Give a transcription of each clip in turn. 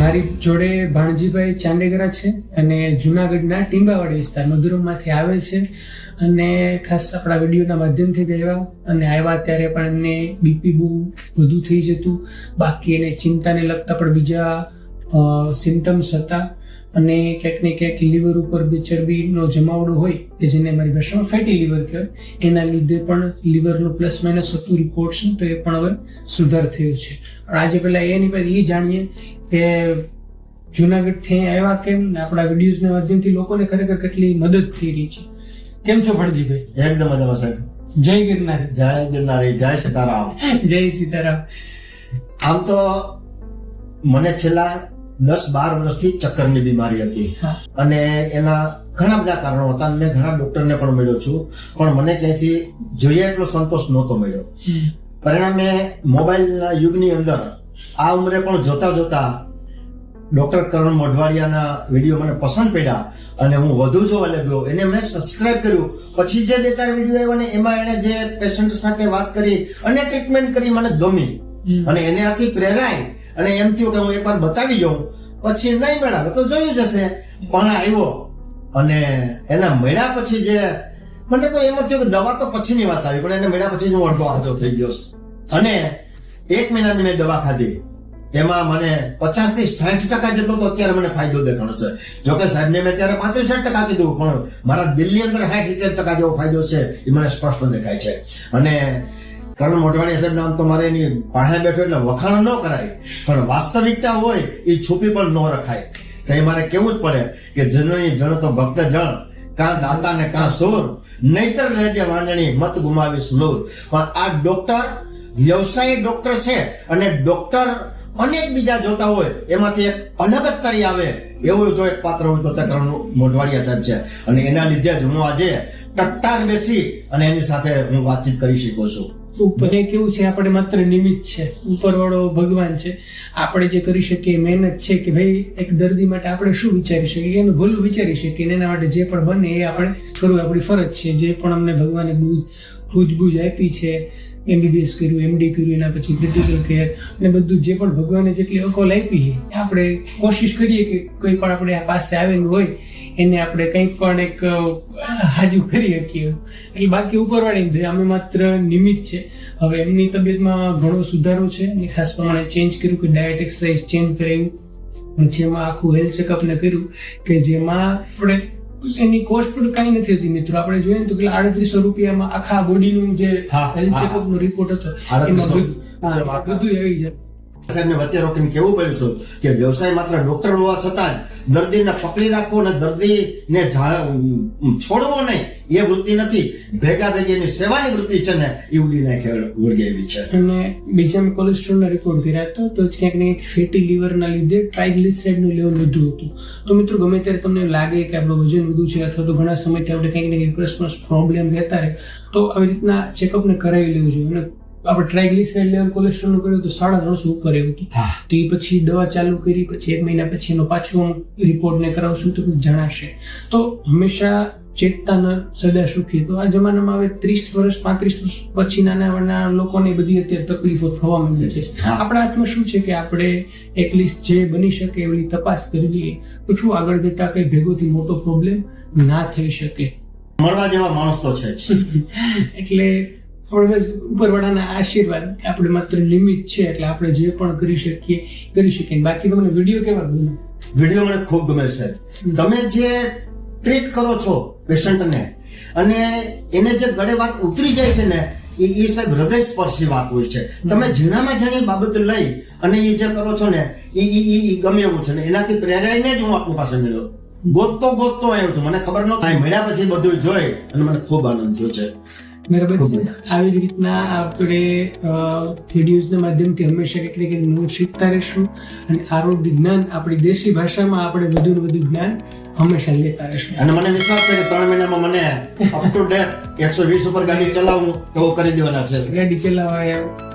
મારી જોડે ભાણજીભાઈ ચાંદેગરા છે અને જુનાગઢના ટીંબાવાડી વિસ્તાર, મધુરમમાંથી આવે છે અને ખાસ આપણા વિડીયોના માધ્યમથી આવ્યા અને આવ્યા ત્યારે પણ એમને બીપી બહુ વધુ થઈ જતું. બાકી એને ચિંતાને લગતા પણ બીજા સિમ્ટમ્સ હતા. અને ક્યાંક ને ક્યાંક લીવર ઉપર બી ચરબીનો જમાવડો હોય કે જેને મારી ભાષામાં ફેટી લીવર કહેવાય એના લીધે પણ લીવરનું પ્લસ માઇનસ હતું રિપોર્ટ્સ તો એ પણ હવે સુધાર થયો છે. આજે પહેલાં એની પાસે એ જાણીએ કે જુનાગઢથી આવ્યા કેમ ને આપણા વિડીયોઝના માધ્યમથી લોકોને ખરેખર કેટલી મદદ થઈ રહી છે. કેમ છો ભણજીભાઈ એકદમ મજામાં સાહેબ. જય ગિરનાર. જય ગિરનાર જય સીતારામ. જય સીતારામ. આમ તો મને છેલ્લા દસ બાર વર્ષથી ચક્કરની બીમારી હતી. અને એના ઘણા બધા કારણો હતા અને મેં ઘણા ડોક્ટરને પણ મળ્યો છું. પણ મને ક્યાંયથી જોઈએ એટલો સંતોષ નહોતો મળ્યો. પરિણામે મોબાઈલના યુગની અંદર આ ઉંમરે પણ જોતા જોતા ડોક્ટર કરણ મોઢવાડિયાના વીડિયો મને પસંદ પડ્યા અને હું વધુ જોવા લાગ્યો. એને મેં સબસ્ક્રાઇબ કર્યું. પછી જે બે ચાર વીડિયો આવ્યા ને એમાં એણે જે પેશન્ટ સાથે વાત કરી અને ટ્રીટમેન્ટ કરી મને ગમી. અને એને આથી પ્રેરાય અને એમ થયું કે હું એકવાર બતાવી જાઉં. પછી નહીં મેળાવે તો જોયું જશે. પણ આવ્યો? અને એના મળ્યા પછી જે, મને તો એમ થયું કે દવા તો પછીની વાત આવી, પણ એને મળ્યા પછી હું અડધો અડધો થઈ ગયો અને એક મહિનાની મેં દવા ખાધી. એમાં મને પચાસથી સાઠ ટકા જેટલો તો અત્યારે મને ફાયદો દેખાણો છે. જોકે સાહેબને મેં ત્યારે પાંત્રીસ ટકા કીધું, પણ મારા દિલ્હી અંદર સાઠ ઇત્તેર ટકા જેવો ફાયદો છે, એ મને સ્પષ્ટ દેખાય છે. અને કરણ મોઢવાડિયા સાહેબ નામ તો મારે એની પાસે બેઠો એટલે વખાણ ન કરાય. પણ વાસ્તવિકતા હોય એ છુપી પણ ન રખાય. તો એ મારે કેવું જ પડે કે જનની જણ તો ભક્ત જણ કાં દાતા ને કાં સુર, નહીતર રહેજે વાંજણી મત ગુમાવીશ નૂર. પણ આ ડોક્ટર વ્યવસાયી ડોક્ટર છે અને ડોક્ટર અનેક બીજા જોતા હોય, એમાંથી એક અલગ જ તરી આવે. એવું જો એક પાત્ર હોય તો તે કરણ મોઢવાડિયા સાહેબ છે. અને એના લીધે જ હું આજે ટટ્ટાર બેસી અને એની સાથે હું વાતચીત કરી શકું છું. ઉપર કેવું છે, આપણે માત્ર નિમિત્ત છે. ઉપરવાળો ભગવાન છે. આપણે જે કરી શકીએ મહેનત છે કે ભાઈ, એક દર્દી માટે આપણે શું વિચારી શકીએ? એનું ભલું વિચારી શકીએ અને એના માટે જે પણ બને એ આપણે કરવું આપણી ફરજ છે. જે પણ અમને ભગવાને બુદ્ધ સૂઝબૂઝ આપી છે એમબીબીએસ કર્યું એમડી કર્યું, એના પછી ક્રિટિકલ કેર અને બધું જે પણ ભગવાને જેટલી અકોલ આપી છે આપણે કોશિશ કરીએ કે કોઈ પણ આપણે આ પાસે આવેલું હોય એને આપણે કંઈક પણ એક હાજુ કરી શકીએ. એટલે બાકી ઉપરવાળી અમે માત્ર નિમિત્ત છે. હવે એમની તબિયતમાં ઘણો સુધારો છે અને ખાસ પ્રમાણે ચેન્જ કર્યું કે ડાયટ એક્સરસાઇઝ ચેન્જ કરાવ્યું જેમાં આખું હેલ્થ ચેકઅપ ને કર્યું કે જેમાં આપણે એની કોસ્ટ પણ કઈ નથી હતી. મિત્રો આપણે જોઈએ તો પેલા આડત્રીસો રૂપિયામાં આખા બોડીનું જે હેલ્થ ચેકઅપનો રિપોર્ટ હતો 3800. એમાં બધું આવી જાય. સાહેબને વચ્ચે રોકીને કેવું પડ્યું કે વ્યવસાય માત્ર ડોક્ટર હોવા છતાં દર્દીને પકડી રાખવો અને દર્દીને છોડવો નહીં, એ વૃત્તિ નથી. ભેગા ભેગી એની સેવાની વૃત્તિ છે ને, એ ઉડી નાખે વળગે એવી છે. અને બીજા મેં કોલેસ્ટ્રોલના રિપોર્ટ હતા, તો ક્યાંક ને ફેટી લીવરના લીધે ટ્રાઇગ્લિસરાઇડનું લેવલ વધુ હતું. તો મિત્રો, ગમે ત્યારે તમને લાગે કે આપણું વજન વધુ છે અથવા તો ઘણા સમયથી આપણે કંઈક ને કંઈક પ્રોબ્લેમ રહેતા રહે, તો આવી રીતના ચેકઅપને કરાવી લેવું જોઈએ. અને આપણે ટ્રાઇગ્લિસરાઇડ લેવલ કોલેસ્ટ્રોલ કર્યું તો સાડા ત્રણસો ઉપર એવું હતું. તો એ પછી દવા ચાલુ કરી પછી એક મહિના પછી એનો પાછો રિપોર્ટ ને કરાવશું તો જણાશે. તો હંમેશા ચેતતા ન સદા સુખી. તો આ જમાનામાં હવે ત્રીસ વર્ષ પાંત્રીસ વર્ષ પછી નાના નાના લોકોને બધી અત્યારે તકલીફો થવા માંડી છે. આપણા હાથમાં શું છે કે આપણે એટલીસ્ટ જે બની શકે એવી તપાસ કરી લઈએ તો શું આગળ જતા કંઈ ભેગોથી મોટો પ્રોબ્લેમ ના થઈ શકે? મળવા જેવા માણસ તો છે એટલે આપણે બસ ઉપરવાળાના આશીર્વાદ આપણે માત્ર નિમિત્ત છે એટલે આપણે જે પણ કરી શકીએ કરી શકીએ. બાકી તમને વીડિયો કેવા ગમે? વીડિયો મને ખૂબ ગમે છે. તમે જે ટ્રીટ કરો છો પેશન્ટને અને એને જે ગળે વાત ઉતરી જાય છે ને એ એ સાહેબ હૃદય સ્પર્શી વાત હોય છે. તમે ઝીણામાં ઝીણી બાબત લઈ અને એ જે કરો છો ને એ એ ગમે એવું છે. ને એનાથી પ્રેરાઈને જ હું આપની પાસે મળ્યો. ગોતતો ગોતતો આવ્યો છું. મને ખબર ન થાય મળ્યા પછી બધું જોઈ અને મને ખૂબ આનંદ થયો છે. બરાબર? છે આવી. જ રીતના આપણે વિડીયોઝના માધ્યમથી હંમેશા એટલે કે નવું શીખતા રહીશું અને આરોગ્ય જ્ઞાન આપણી દેશી ભાષામાં આપણે વધુ ને વધુ જ્ઞાન હંમેશા લેતા રહીશું. અને મને વિશ્વાસ છે કે ત્રણ મહિનામાં મને અપ ટુ ડેટ એકસો વીસ ઉપર ગાડી ચલાવવું એવો કરી દેવાના છે. ગાડી ચલાવવા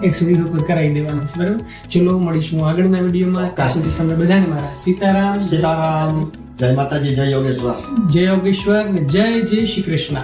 એકસો વીસ ઉપર કરાવી દેવાના છે બરાબર? ચલો મળીશું આગળના વિડીયોમાં. ત્યાં સુધી તમે બધાને મારા. સીતારામ. સીતારામ. જય માતાજી જય યોગેશ્વર. જય યોગેશ્વર ને જય જય શ્રી કૃષ્ણ.